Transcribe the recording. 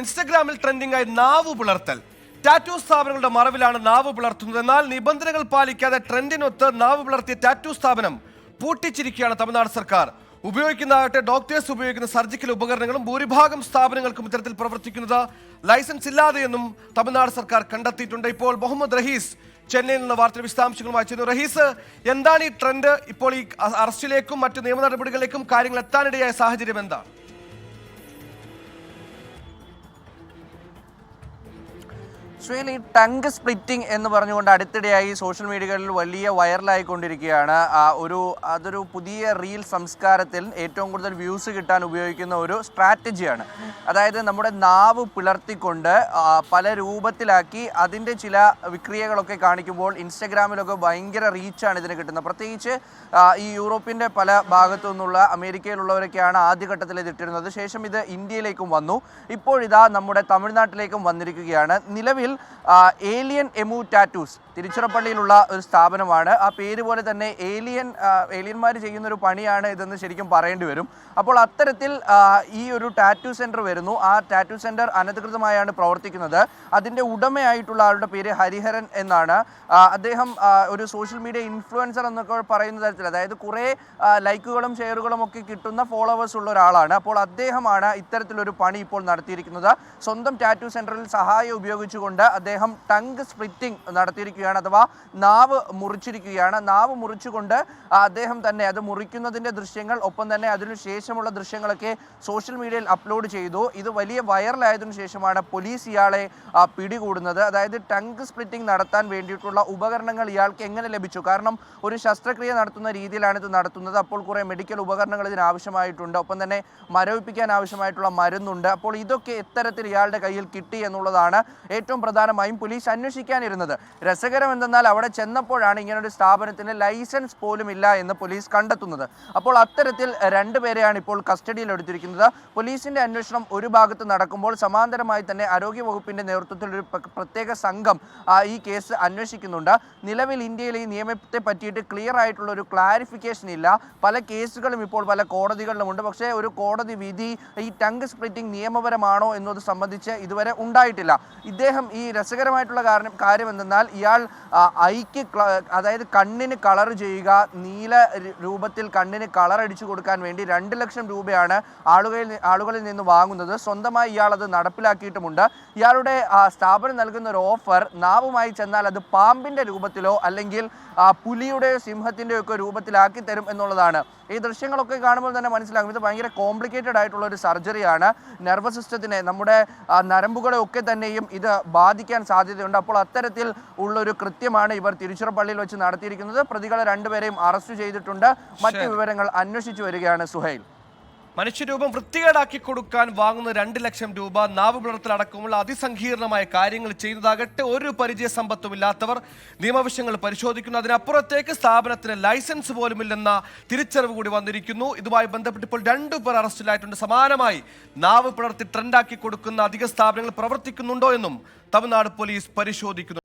ഇൻസ്റ്റഗ്രാമിൽ ട്രെൻഡിംഗ് ആയി നാവ് പിളർത്തൽ. ടാറ്റു സ്ഥാപനങ്ങളുടെ മറവിലാണ് നാവ് പിളർത്തുന്നത്. എന്നാൽ നിബന്ധനകൾ പാലിക്കാതെ ട്രെൻഡിനൊത്ത് നാവ് പിളർത്തിയ ടാറ്റു സ്ഥാപനം പൂട്ടിച്ചിരിക്കുകയാണ് തമിഴ്നാട് സർക്കാർ. ഉപയോഗിക്കുന്നതാകട്ടെ ഡോക്ടേഴ്സ് ഉപയോഗിക്കുന്ന സർജിക്കൽ ഉപകരണങ്ങളും ഭൂരിഭാഗം സ്ഥാപനങ്ങൾക്കും ഇത്തരത്തിൽ പ്രവർത്തിക്കുന്നത് ലൈസൻസ് ഇല്ലാതെയെന്നും തമിഴ്നാട് സർക്കാർ കണ്ടെത്തിയിട്ടുണ്ട്. ഇപ്പോൾ മുഹമ്മദ് റഹീസ് ചെന്നൈയിൽ നിന്ന് വാർത്ത വിശദാംശങ്ങളുമായി ചെയ്യുന്നു റഹീസ് എന്താണ് ഈ ട്രെൻഡ് ഇപ്പോൾ ഈ അറസ്റ്റിലേക്കും മറ്റ് നിയമ നടപടികളിലേക്കും കാര്യങ്ങൾ എത്താനിടയായ സാഹചര്യം എന്താണ്? ഈ ടങ്ക് സ്പ്ലിറ്റിംഗ് എന്ന് പറഞ്ഞുകൊണ്ട് അടുത്തിടെയായി സോഷ്യൽ മീഡിയകളിൽ വലിയ വൈറലായിക്കൊണ്ടിരിക്കുകയാണ്. ഒരു അതൊരു പുതിയ റീൽ സംസ്കാരത്തിൽ ഏറ്റവും കൂടുതൽ വ്യൂസ് കിട്ടാൻ ഉപയോഗിക്കുന്ന ഒരു സ്ട്രാറ്റജിയാണ്. അതായത് നമ്മുടെ നാവ് പിളർത്തിക്കൊണ്ട് പല രൂപത്തിലാക്കി അതിന്റെ ചില വിക്രിയകളൊക്കെ കാണിക്കുമ്പോൾ ഇൻസ്റ്റഗ്രാമിലൊക്കെ ഭയങ്കര റീച്ചാണ് ഇതിന് കിട്ടുന്നത്. പ്രത്യേകിച്ച് ഈ യൂറോപ്പിന്റെ പല ഭാഗത്തു നിന്നുള്ള അമേരിക്കയിലുള്ളവരൊക്കെയാണ് ആദ്യഘട്ടത്തിൽ ഇതിട്ടിരുന്നത് ശേഷം ഇത് ഇന്ത്യയിലേക്കും വന്നു. ഇപ്പോഴിതാ നമ്മുടെ തമിഴ്നാട്ടിലേക്കും വന്നിരിക്കുകയാണ്. നിലവിൽ ഏലിയൻ എമു ടാറ്റൂസ് തിരുച്ചിറപ്പള്ളിയിലുള്ള ഒരു സ്ഥാപനമാണ്. ആ പേര് പോലെ തന്നെ ഏലിയൻ ഏലിയന്മാർ ചെയ്യുന്ന ഒരു പണിയാണ് ഇതെന്ന് ശരിക്കും പറയേണ്ടി വരും. അപ്പോൾ അത്തരത്തിൽ ഈ ഒരു ടാറ്റു സെന്റർ വരുന്നു. ആ ടാറ്റു സെന്റർ അനധികൃതമായാണ് പ്രവർത്തിക്കുന്നത്. അതിന്റെ ഉടമയായിട്ടുള്ള ആളുടെ പേര് ഹരിഹരൻ എന്നാണ്. അദ്ദേഹം ഒരു സോഷ്യൽ മീഡിയ ഇൻഫ്ലുവൻസർ എന്നൊക്കെ പറയുന്ന തരത്തിൽ അതായത് കുറേ ലൈക്കുകളും ഷെയറുകളും ഒക്കെ കിട്ടുന്ന ഫോളോവേഴ്സ് ഉള്ള ഒരാളാണ്. അപ്പോൾ അദ്ദേഹമാണ് ഇത്തരത്തിലൊരു പണി ഇപ്പോൾ നടത്തിയിരിക്കുന്നത്. സ്വന്തം ടാറ്റു സെന്ററിൽ സഹായം ഉപയോഗിച്ചുകൊണ്ട് അദ്ദേഹം ടങ്ക് സ്പ്ലിറ്റിംഗ് നടത്തിയിരിക്കുകയാണ് അഥവാ നാവ് മുറിച്ചിരിക്കുകയാണ്. നാവ് മുറിച്ചുകൊണ്ട് അദ്ദേഹം തന്നെ അത് മുറിക്കുന്നതിന്റെ ദൃശ്യങ്ങൾ ഒപ്പം തന്നെ അതിനുശേഷമുള്ള ദൃശ്യങ്ങളൊക്കെ സോഷ്യൽ മീഡിയയിൽ അപ്ലോഡ് ചെയ്തു. ഇത് വലിയ വൈറലായതിനു ശേഷമാണ് പോലീസ് ഇയാളെ പിടികൂടുന്നത്. അതായത് ടങ്ക് സ്പ്ലിറ്റിംഗ് നടത്താൻ വേണ്ടിയിട്ടുള്ള ഉപകരണങ്ങൾ ഇയാൾക്ക് എങ്ങനെ ലഭിച്ചു? കാരണം ഒരു ശസ്ത്രക്രിയ നടത്തുന്ന രീതിയിലാണ് ഇത് നടത്തുന്നത്. അപ്പോൾ കുറേ മെഡിക്കൽ ഉപകരണങ്ങൾ ഇതിന് ആവശ്യമായിട്ടുണ്ട്. ഒപ്പം തന്നെ മരവിപ്പിക്കാൻ ആവശ്യമായിട്ടുള്ള മരുന്നുണ്ട്. അപ്പോൾ ഇതൊക്കെ എത്തരത്തിൽ ഇയാളുടെ കയ്യിൽ കിട്ടി എന്നുള്ളതാണ് ഏറ്റവും പ്രധാനമായും പോലീസ് അന്വേഷിക്കാനിരുന്നത്. രസകരം എന്തെന്നാൽ അവിടെ ചെന്നപ്പോഴാണ് ഇങ്ങനൊരു സ്ഥാപനത്തിന് ലൈസൻസ് പോലും ഇല്ല എന്ന് പോലീസ് കണ്ടെത്തുന്നത്. അപ്പോൾ അത്തരത്തിൽ രണ്ടുപേരെയാണ് ഇപ്പോൾ കസ്റ്റഡിയിൽ എടുത്തിരിക്കുന്നത്. പോലീസിന്റെ അന്വേഷണം ഒരു ഭാഗത്ത് നടക്കുമ്പോൾ സമാന്തരമായി തന്നെ ആരോഗ്യ വകുപ്പിന്റെ നേതൃത്വത്തിൽ ഒരു പ്രത്യേക സംഘം ഈ കേസ് അന്വേഷിക്കുന്നുണ്ട്. നിലവിൽ ഇന്ത്യയിൽ ഈ നിയമത്തെ പറ്റിയിട്ട് ക്ലിയർ ആയിട്ടുള്ള ഒരു ക്ലാരിഫിക്കേഷൻ ഇല്ല. പല കേസുകളും ഇപ്പോൾ പല കോടതികളിലുമുണ്ട് പക്ഷേ ഒരു കോടതി വിധി ഈ ടങ്ക് സ്പ്ലിറ്റിംഗ് നിയമപരമാണോ എന്നത് സംബന്ധിച്ച് ഇതുവരെ ഉണ്ടായിട്ടില്ല. ഇദ്ദേഹം ഈ രസകരമായിട്ടുള്ള കാരണം കാര്യം എന്തെന്നാൽ ഇയാൾ ഐക്ക് അതായത് കണ്ണിന് കളർ ചെയ്യുക നീല രൂപത്തിൽ കണ്ണിന് കളർ അടിച്ചു കൊടുക്കാൻ വേണ്ടി രണ്ട് ലക്ഷം രൂപയാണ് ആളുകളിൽ ആളുകളിൽ നിന്ന് വാങ്ങുന്നത്. സ്വന്തമായി ഇയാൾ അത് നടപ്പിലാക്കിയിട്ടുമുണ്ട്. ഇയാളുടെ സ്ഥാപനം നൽകുന്ന ഒരു ഓഫർ നാവുമായി ചെന്നാൽ അത് പാമ്പിന്റെ രൂപത്തിലോ അല്ലെങ്കിൽ പുലിയുടെയോ സിംഹത്തിന്റെയോ ഒക്കെ രൂപത്തിലാക്കി തരും എന്നുള്ളതാണ്. ഈ ദൃശ്യങ്ങളൊക്കെ കാണുമ്പോൾ തന്നെ മനസ്സിലാകും. ഇത് ഭയങ്കര കോംപ്ലിക്കേറ്റഡ് ആയിട്ടുള്ള ഒരു സർജറിയാണ്. നെർവസ് സിസ്റ്റത്തിനെ നമ്മുടെ നരമ്പുകളെ ഒക്കെ തന്നെയും ഇത് ബാധിക്കാൻ സാധ്യതയുണ്ട്. അപ്പോൾ അത്തരത്തിൽ ഉള്ള ഒരു കൃത്യമാണ് ഇവർ തിരുച്ചിറപ്പള്ളിയിൽ വെച്ച് നടത്തിയിരിക്കുന്നത്. പ്രതികളെ രണ്ടുപേരെയും അറസ്റ്റ് ചെയ്തിട്ടുണ്ട്. മറ്റു വിവരങ്ങൾ അന്വേഷിച്ചു വരികയാണ് സുഹൈൽ. മനുഷ്യരൂപം വൃത്തികേടാക്കി കൊടുക്കാൻ വാങ്ങുന്ന രണ്ട് ലക്ഷം രൂപ നാവ് പുലർത്തലടക്കമുള്ള അതിസങ്കീർണമായ കാര്യങ്ങൾ ചെയ്യുന്നതാകട്ടെ ഒരു പരിചയ സമ്പത്തുമില്ലാത്തവർ നിയമവിഷയങ്ങൾ പരിശോധിക്കുന്നു. അതിനപ്പുറത്തേക്ക് സ്ഥാപനത്തിന് ലൈസൻസ് പോലുമില്ലെന്ന തിരിച്ചറിവ് കൂടി വന്നിരിക്കുന്നു. ഇതുമായി ബന്ധപ്പെട്ട് ഇപ്പോൾ രണ്ടു പേർ അറസ്റ്റിലായിട്ടുണ്ട്. സമാനമായി നാവ് പുലർത്തി ട്രെൻഡാക്കി കൊടുക്കുന്ന അധിക സ്ഥാപനങ്ങൾ പ്രവർത്തിക്കുന്നുണ്ടോ എന്നും തമിഴ്നാട് പോലീസ് പരിശോധിക്കുന്നു.